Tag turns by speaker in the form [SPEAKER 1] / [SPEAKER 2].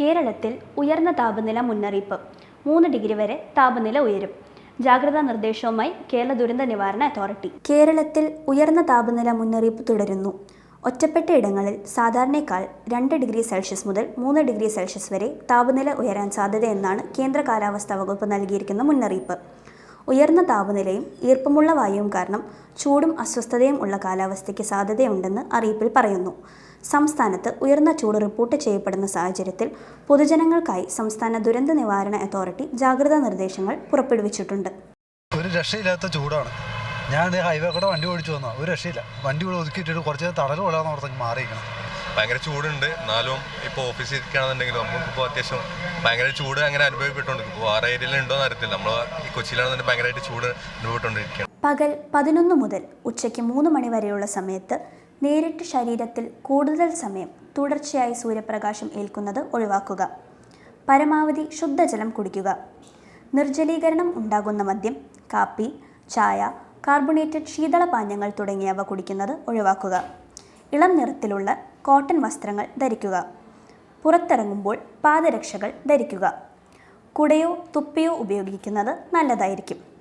[SPEAKER 1] കേരളത്തിൽ ഉയർന്ന താപനില മുന്നറിയിപ്പ്. മൂന്ന് ഡിഗ്രി വരെ താപനില ഉയരും. ജാഗ്രതാ നിർദ്ദേശവുമായി കേരള ദുരന്ത നിവാരണ അതോറിറ്റി. കേരളത്തിൽ ഉയർന്ന താപനില മുന്നറിയിപ്പ് തുടരുന്നു. ഒറ്റപ്പെട്ട ഇടങ്ങളിൽ സാധാരണയേക്കാൾ രണ്ട് ഡിഗ്രി സെൽഷ്യസ് മുതൽ മൂന്ന് ഡിഗ്രി സെൽഷ്യസ് വരെ താപനില ഉയരാൻ സാധ്യതയെന്നാണ് കേന്ദ്ര കാലാവസ്ഥാ വകുപ്പ് നൽകിയിരിക്കുന്ന മുന്നറിയിപ്പ്. ഉയർന്ന താപനിലയും ഈർപ്പമുള്ള വായുവും കാരണം ചൂടും അസ്വസ്ഥതയും ഉള്ള കാലാവസ്ഥയ്ക്ക് സാധ്യതയുണ്ടെന്ന് അറിയിപ്പിൽ പറയുന്നു. സംസ്ഥാനത്ത് ഉയർന്ന ചൂട് റിപ്പോർട്ട് ചെയ്യപ്പെടുന്ന സാഹചര്യത്തിൽ പൊതുജനങ്ങൾക്കായി സംസ്ഥാന ദുരന്ത നിവാരണ അതോറിറ്റി ജാഗ്രതാ നിർദ്ദേശങ്ങൾ പുറപ്പെടുവിച്ചിട്ടുണ്ട്.
[SPEAKER 2] ഒരു രക്ഷയില്ലാത്ത ചൂടാണ്. ഞാൻ ഹൈവേ കൂടെ വണ്ടി ഓടിച്ചു വന്നാൽ ഒരു രക്ഷയില്ല. വണ്ടി കൂടെ ഒതുക്കിയിട്ടിട്ട് കുറച്ച് തടൽ കൊള്ളാന്ന് ഓർത്തേക്ക് മാറിയിരിക്കണം.
[SPEAKER 3] ഭയങ്കര ചൂടുണ്ട്. എന്നാലും ഇപ്പോൾ ഓഫീസിൽ ഇരിക്കുകയാണെന്നുണ്ടെങ്കിലും നമുക്കിപ്പോൾ അത്യാവശ്യം ഭയങ്കര ചൂട് അങ്ങനെ അനുഭവപ്പെട്ടുകൊണ്ട് ഇപ്പോൾ വേറെ ഏരിയയിൽ ഉണ്ടോയെന്ന് അറിയത്തില്ല. നമ്മൾ ഈ കൊച്ചിയിലാണെന്നുണ്ടെങ്കിൽ ഭയങ്കരമായിട്ട് ചൂട് അനുഭവപ്പെട്ടുകൊണ്ടിരിക്കുകയാണ്.
[SPEAKER 1] പകൽ പതിനൊന്ന് മുതൽ ഉച്ചയ്ക്ക് മൂന്ന് മണി വരെയുള്ള സമയത്ത് നേരിട്ട് ശരീരത്തിൽ കൂടുതൽ സമയം തുടർച്ചയായി സൂര്യപ്രകാശം ഏൽക്കുന്നത് ഒഴിവാക്കുക. പരമാവധി ശുദ്ധജലം കുടിക്കുക. നിർജലീകരണം ഉണ്ടാകുന്ന മദ്യം കാപ്പി ചായ കാർബണേറ്റഡ് ശീതളപാനീയങ്ങൾ തുടങ്ങിയവ കുടിക്കുന്നത് ഒഴിവാക്കുക. ഇളം നിറത്തിലുള്ള കോട്ടൺ വസ്ത്രങ്ങൾ ധരിക്കുക. പുറത്തിറങ്ങുമ്പോൾ പാദരക്ഷകൾ ധരിക്കുക. കുടയോ തുപ്പയോ ഉപയോഗിക്കുന്നത് നല്ലതായിരിക്കും.